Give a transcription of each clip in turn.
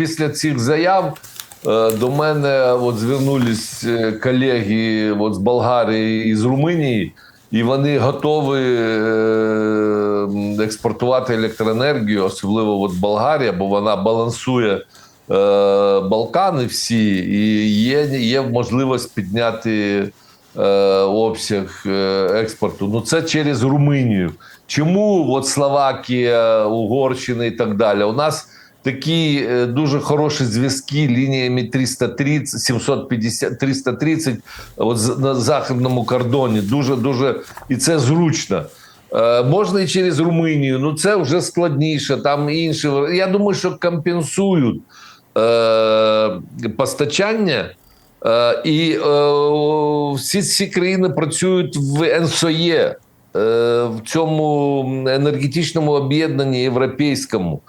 після цих заяв е, до мене от звернулись е, колеги от з Болгарії і з Румунії, і вони готові е, експортувати електроенергію, особливо от Болгарія, бо вона балансує Балкани всі, і є, є можливість підняти обсяг експорту. Ну це через Румунію. Чому от Словакія, Угорщина і так далі? У нас такі е, дуже хороші зв'язки лініями 330, 750, 330 от на західному кордоні. Дуже дуже і це зручно. Е, можна і через Румунію, ну це вже складніше. Там інші. Я думаю, що компенсують е, постачання. Е, і е, всі ці країни працюють в НСОЄ, е, в цьому енергетичному об'єднанні європейському.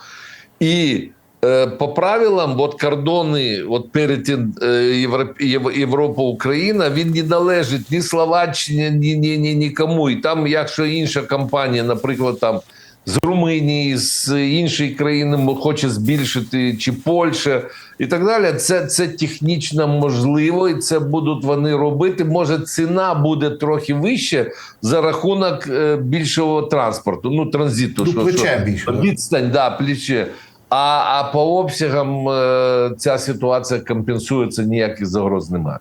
І е, по правилам, от кордони, от перетин е, Європ, Єв- Європа Україна, він не належить ні Словаччині, ні, ні, ні нікому. І там, якщо інша компанія, наприклад, там з Румунії, з іншої країни хоче збільшити, чи Польща і так далі. Це, це технічно можливо, і це будуть вони робити. Може, ціна буде трохи вища за рахунок е, більшого транспорту, ну транзиту. Ну, плече більше. Відстань, да, плече. А, а по обсягам е, ця ситуація компенсується, ніяких загроз немає.